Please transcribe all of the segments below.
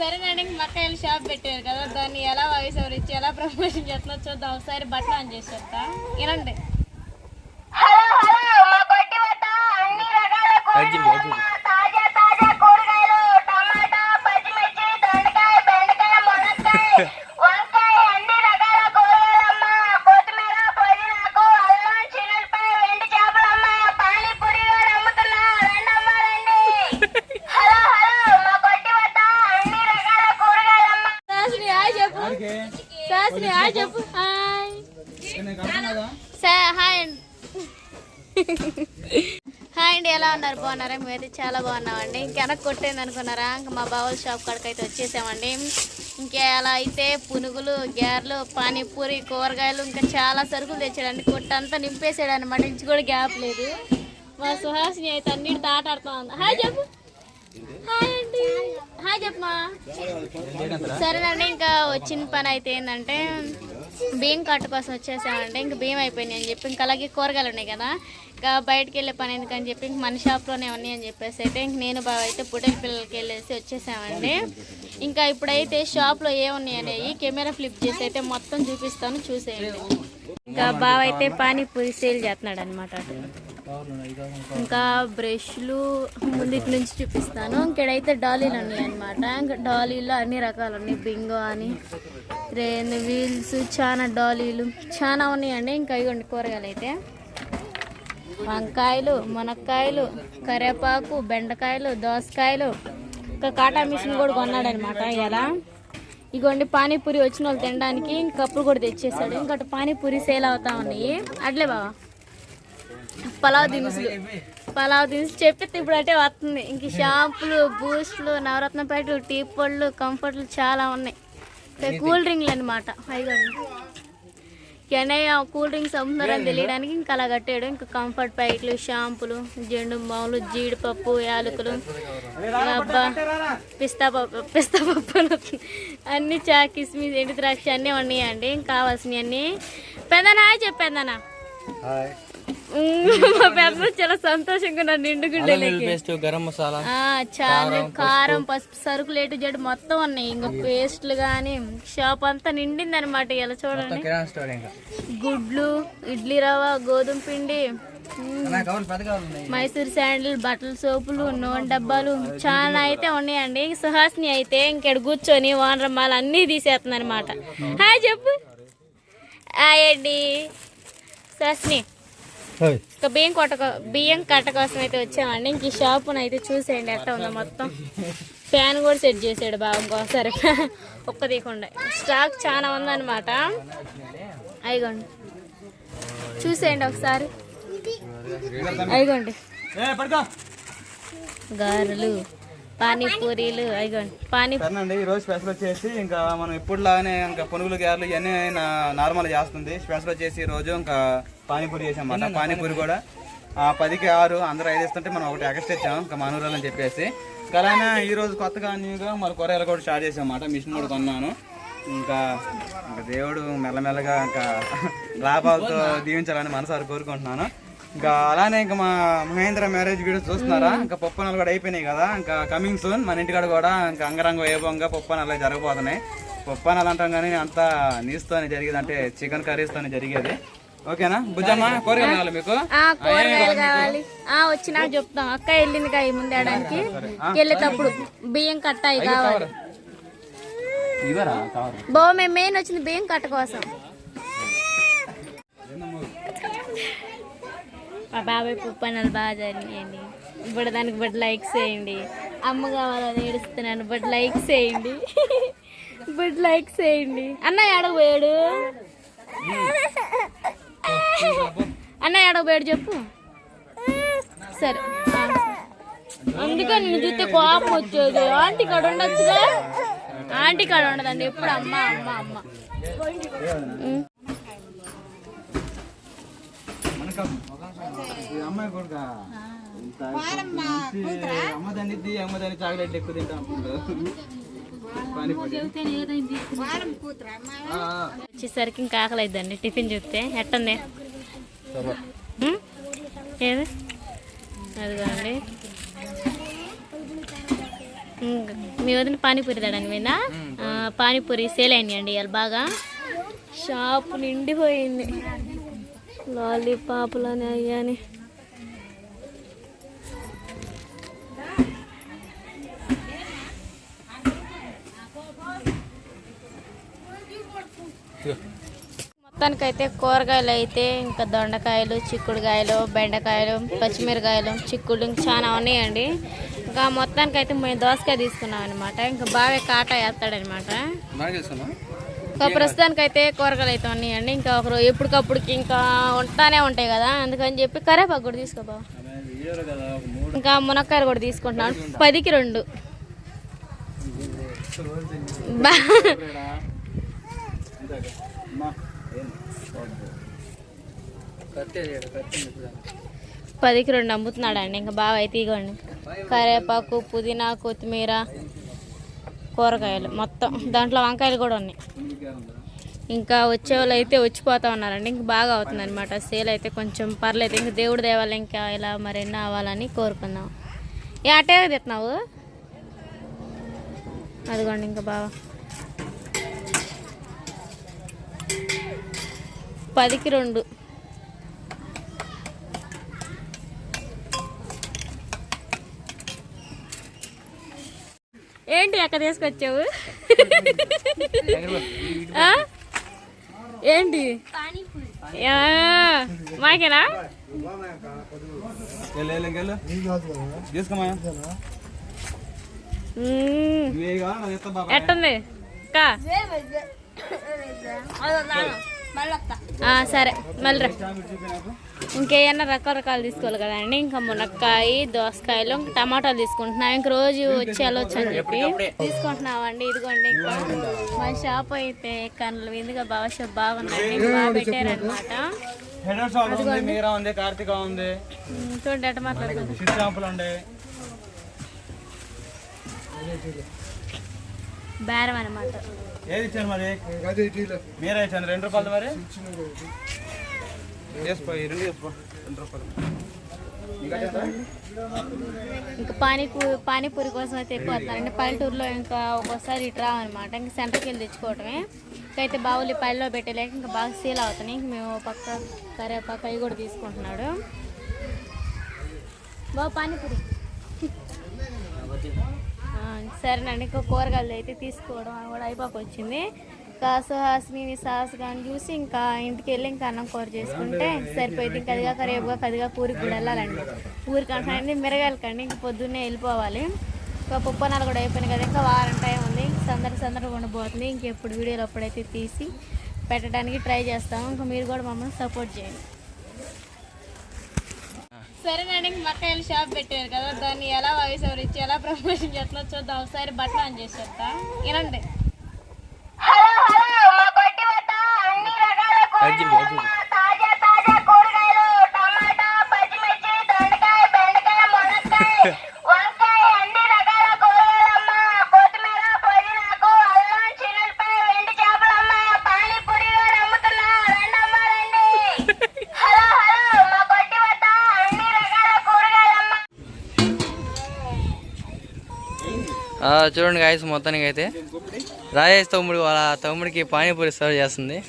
సరేనండి ఇంక మక్కాయలు షాప్ పెట్టారు కదా దాన్ని ఎలా వాయిస్ ఓవర్ ఇచ్చి ఎలా ప్రమోషన్ చేస్తున్నా చూద్దాం. ఒకసారి బట్టలు ఆన్ చేసి చెప్తా. వినండి. హాయ్ అండి. హాయ్ అండి ఎలా ఉన్నారు? బాగున్నారా? మేమైతే చాలా బాగున్నామండి. ఇంకెనక్కి కొట్టేది అనుకున్నారా? ఇంకా మా బావల షాప్ కాడికి అయితే వచ్చేసామండి. ఇంకా అలా అయితే పునుగులు గ్యార్లు పానీపూరి కూరగాయలు ఇంకా చాలా సరుకులు తెచ్చాడండి. కొట్టంతా నింపేసాడు అనమాట ఇంచి కూడా గ్యాప్ లేదు. మా సుహాసిని అయితే అన్నిటి ఆటాడుతూ ఉంది. హాయ్ చెప్పు. హాయ్ అండి. హాయ్ చెప్పమా సరేనండి ఇంకా వచ్చిన పని అయితే ఏంటంటే బియ్యం కట్టు కోసం వచ్చేసామంటే ఇంక బియ్యం అయిపోయినాయి అని చెప్పి ఇంకా అలాగే కూరగాయలు ఉన్నాయి కదా. ఇంకా బయటకు వెళ్ళే పని ఎందుకని చెప్పి ఇంక మన షాప్లోనే ఉన్నాయి అని చెప్పేసి అయితే ఇంక నేను బాబు అయితే పుట్టల పిల్లలకి వెళ్ళేసి వచ్చేసామండి. ఇంకా ఇప్పుడైతే షాప్లో ఏమున్నాయి అనేవి కెమెరా ఫ్లిప్ చేసి అయితే మొత్తం చూపిస్తాను చూసేయండి. ఇంకా బావ అయితే పానీపూరి సేల్ చేస్తున్నాడు అనమాట ఇంకా బ్రష్లు ముందుటి నుంచి చూపిస్తాను. ఇంకడైతే డాలీలు ఉన్నాయి అనమాట ఇంకా డాలీలో అన్ని రకాలు ఉన్నాయి. బింగో అని రేన్ వీల్స్ చాలా డాలీలు చాలా ఉన్నాయండి. ఇంకా ఇవ్వండి కూరగాయలు అయితే వంకాయలు మునక్కాయలు కరివేపాకు బెండకాయలు దోసకాయలు. ఇంకా కాటా మిషన్ కూడా కొన్నాడు అనమాట ఇలా ఇగోండి పానీపూరి వచ్చిన వాళ్ళు తినడానికి ఇంక కప్పులు కూడా తెచ్చేసాడు ఇంకోటి పానీపూరి సేల్ అవుతా ఉన్నాయి. అట్లే బావా. పలావ్ దినుసులు. పలావ్ దినుసులు చెప్పితే ఇప్పుడు అంటే వస్తుంది. ఇంక షాంపులు బూస్ట్లు నవరత్న ప్యాకెట్లు టీ పొళ్ళు కంఫర్ట్లు చాలా ఉన్నాయి. కూల్ డ్రింక్లు అనమాట అయిగోండి కెనయ్య కూల్ డ్రింక్స్ అమ్ముతున్నారని తెలియడానికి ఇంకా అలా కట్టాడు ఇంకా కంఫర్ట్ ప్యాకెట్లు షాంపులు జెండు బావులు జీడిపప్పు యాలకులు అబ్బా పిస్తా పప్పు పిస్తా పప్పు అని వస్తుంది. అన్ని చా కిస్మిస్ ఎండు ద్రాక్ష అన్నీ ఉన్నాయండి. ఇంకా కావాల్సినవి అన్నీ పెద్దనా చెప్పేందనా మా పెద్ద చాలా సంతోషంగా పేస్ట్ గరం మసాలా ఆ, చాలా కారం పసుపు. సరుకులు ఏటు జడు మొత్తం ఉన్నాయి. ఇంకా పేస్ట్లు కానీ షాప్ అంతా నిండింది అనమాట ఇలా చూడండి. గుడ్లు ఇడ్లీ రవ్వ గోధుమ పిండి మైసూర్ శాండిల్ బట్టల సోపులు నూనె డబ్బాలు చాలా అయితే ఉన్నాయండి. సుహాసిని అయితే ఇంకెడ కూర్చొని వానరమ్మాలు అన్నీ తీసేస్తుంది అనమాట హాయ్ చెప్పు. హాయ్ అండి. సుహాసిని ఇంకా బియ్యం కొట్ట కో- బియ్యం కట్ట కోసం అయితే వచ్చామండి. ఇంక ఈ షాపును అయితే చూసేయండి ఎట్లా ఉందో మొత్తం. ఫ్యాన్ కూడా సెట్ చేసాడు బాగా ఇంకోసారి ఒక్క తీయకుండా. స్టాక్ చాలా ఉందన్నమాట. అయిగోండి. చూసేయండి ఒకసారి. అయిగోండి. గారెలు. పానీపూరీలు అయిగోండి పానీ సరేనండి ఈ రోజు స్పెషల్ వచ్చేసి ఇంకా మనం ఎప్పుడు లాగానే ఇంకా పునుగులు గ్యార్లు ఇవన్నీ నార్మల్ చేస్తుంది. స్పెషల్ వచ్చేసి ఈ రోజు ఇంకా పానీపూరి చేసామన్నమాట పానీపూరి కూడా ఆ, పదికి ఆరు అందరూ ఐదు ఇస్తుంటే మనం ఒకటి ఎక్స్ట్రా ఇచ్చాం. ఇంకా మనూరాలు అని చెప్పేసి. అలానే ఈ రోజు కొత్తగా న్యూగా మన కూరగాయలు కూడా స్టార్ట్ చేసామన్నమాట మిషన్ కూడా కొన్నాను. ఇంకా ఇంకా దేవుడు మెల్లమెల్లగా ఇంకా లాభాలతో దీవించాలని మనసారి కోరుకుంటున్నాను. ఇంకా అలానే ఇంకా మా మహేంద్ర మ్యారేజ్ వీడియో చూస్తున్నారా? ఇంకా పప్పనాలు కూడా అయిపోయినాయి కదా. ఇంకా కమింగ్ సూన్ మన ఇంటికాడ కూడా ఇంకా అంగరంగ వైభవంగా పప్పనాలు జరగబోతున్నాయి. పప్పనాలు అంటాం కానీ అంతా నీస్తోనే జరిగేది అంటే చికెన్ కర్రీస్తోనే జరిగేది. ఓకేనా? బుజ్జమ్మ కూరగాయలు కావాలి మీకు? కూరగాయలు కావాలి. వచ్చినా చెప్తాం. అక్క వెళ్ళింది కాయ ముందేయడానికి వెళ్ళేటప్పుడు బియ్యం కట్టాయి కావాలి. బో మేము మెయిన్ వచ్చింది బియ్యం కట్ట కోసం. మా బాబాయ్ పనులు బాగా జరిగాయండి. ఇప్పుడు దానికి బట్ లైక్స్ వేయండి. అమ్మ కావాలని ఏడుస్తున్నాను బట్ లైక్స్ వేయండి. బట్ లైక్స్ వేయండి. అన్న ఏడపోయాడు అన్న ఏడపోయాడు చెప్పు. సరే. ఆ. అందుకే చూస్తే కోపం వచ్చేది. ఆంటీ కాడ ఉండొచ్చుగా? ఆంటీ కాడ ఉండదండి. ఎప్పుడు అమ్మ అమ్మ అమ్మ ఉం. ఈ అమ్మాయి కొడుక? చాక్లెట్ ఎక్కువ తింటాం. వచ్చేసరికి ఇంకా ఆకలి అయిద్దండి టిఫిన్ చూస్తే ఎట్టుంది? ఏది? అదిగోండి. మీ వదిన పానీపూరి తేడానికి పోయిందా? ఆ, పానీపూరి సేల్ అయినాయండి ఇవాళ బాగా. షాప్ నిండిపోయింది. లాలీపాపులని అయ్యాని. మొత్తానికైతే కూరగాయలు అయితే ఇంకా దొండకాయలు చిక్కుడుకాయలు బెండకాయలు పచ్చిమిరకాయలు చిక్కుడు ఇంకా చాలా ఉన్నాయండి. ఇంకా మొత్తానికైతే మేము దోసకాయ తీసుకున్నాం అనమాట ఇంకా బాగా కాటా వేస్తాడనమాట ఇంకా ప్రస్తుతానికి అయితే కూరగాయలు అయితే ఉన్నాయండి. ఇంకా ఒకరు ఎప్పటికప్పుడుకి ఇంకా ఉంటానే ఉంటాయి కదా అందుకని చెప్పి కరేపాకు కూడా తీసుకోబా ఇంకా మునక్కాయలు కూడా తీసుకుంటున్నాను. పదికి రెండు. బా. పదికి రెండు అమ్ముతున్నాడండి. ఇంకా బాగా అయితే ఇగోండి. కరేపాకు పుదీనా కొత్తిమీర కూరగాయలు మొత్తం. దాంట్లో వంకాయలు కూడా ఉన్నాయి. ఇంకా వచ్చే వాళ్ళు అయితే వచ్చిపోతా ఉన్నారండి. ఇంకా బాగా అవుతుంది అనమాట సేల్ అయితే కొంచెం పర్లేదు. ఇంకా దేవుడి దేవాలి ఇంకా ఇలా మరెన్నో అవ్వాలని కోరుకున్నాం ఏ అటే తిట్టినావు అదిగోండి ఇంకా బాగా పదికి రెండు. ఏంటి అక్కడ తీసుకొచ్చావు? ఏంటి? మాకేనా? ఎట్టుంది? అక్క ఆ, సరే. మళ్ళీ రా. ఇంకేమన్నా రకరకాలు తీసుకోవాలి కదండి. ఇంకా మునక్కాయ దోసకాయలు ఇంకా టమాటాలు తీసుకుంటున్నాం. ఇంక రోజు వచ్చి వెళ్ళొచ్చు అని చెప్పి తీసుకుంటున్నామండి ఇదిగోండి ఇంకా మా షాప్ అయితే కన్నులు విందుగా బాగా షాప్ బాగుందండి బాగా పెట్టారనమాట ఉంది మీరా ఉంది కార్తిక ఉంది. చూడండి ఎట్ట మాట్లాడుతుంది. షిట్ షాంపులు ఉండే. బేరం అనమాట ఏది ఇచ్చారు మరి? మీరే ఇచ్చాను రెండు రూపాయలు మరి చేసుకో ఈ రెండు చేసుకో రెండు రూపాయలు ఇంకా చేద్దా? ఇంకా పానీపూ పానీపూరి కోసం అయితే ఎక్కువ వస్తున్నారండి పల్లెటూరులో ఇంకా ఒక్కోసారి ఇటు రావన్నమాట ఇంకా సెంటర్కి వెళ్ళి తెచ్చుకోవటమే. ఇంకైతే బావులి పల్లెలో పెట్టలేక ఇంకా బాగా సేల్ అవుతున్నాయి. ఇంక మేము పక్క కరేపాకు అవి కూడా తీసుకుంటున్నాడు. బాబు పానీపూరి. సరేనండి. ఇంకా కూరగాయలు అయితే తీసుకోవడం కూడా అయిపోక వచ్చింది. ఇంకా సుహాసిని సాస్ కానీ చూసి ఇంకా ఇంటికి వెళ్ళి ఇంకా అన్నం కూర చేసుకుంటే సరిపోయింది. ఇంకా అదిగా రేపుగా కదిగా పూరికి కూడా వెళ్ళాలండి. ఊరికి అంటే మిరగాయలు కండి. ఇంక పొద్దున్నే వెళ్ళిపోవాలి. ఇంకా పుప్పనాలు కూడా అయిపోయినాయి కదా ఇంకా వారం టైం ఉంది. సందడి సందడి ఉండబోతుంది. ఇంకెప్పుడు వీడియోలు అప్పుడైతే తీసి పెట్టడానికి ట్రై చేస్తాము. ఇంకా మీరు కూడా మమ్మల్ని సపోర్ట్ చేయండి. సరేనండి ఇంక మక్కాయలు షాప్ పెట్టారు కదా. దాన్ని ఎలా వాయిస్ ఎవరు ఇచ్చి ఎలా ప్రమోషన్ చేస్తున్నా చూద్దాం. ఒకసారి బట్టలు ఆన్ చేసి చెప్తా. వినండి. చూడండి గాయస్ మొత్తానికి అయితే రాజేష్ తమ్ముడు వాళ్ళ తమ్ముడికి పానీపూరి సర్వ్ చేస్తుంది.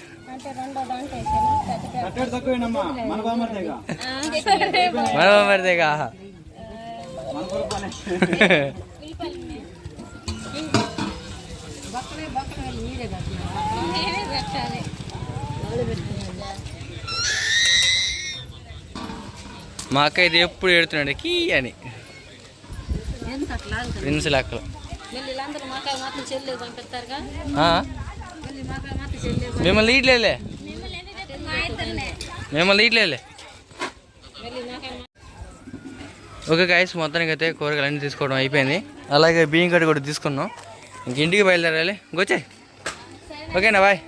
మా అక్క ఇది ఎప్పుడు ఎడుతున్నాడు కీ అని. ప్రిన్స్ లెక్కలు ఆ? మిమ్మల్ని ఈట్లేలే మిమ్మల్ని ఈట్లేలే ఓకే గాయస్ మొత్తానికి అయితే కూరగాయలు అన్నీ తీసుకోవడం అయిపోయింది. అలాగే బియ్యం కట్టు కూడా తీసుకున్నాం. ఇంక ఇంటికి బయలుదేరాలి. ఇంకొచ్చాయి. ఓకేనా బాయ్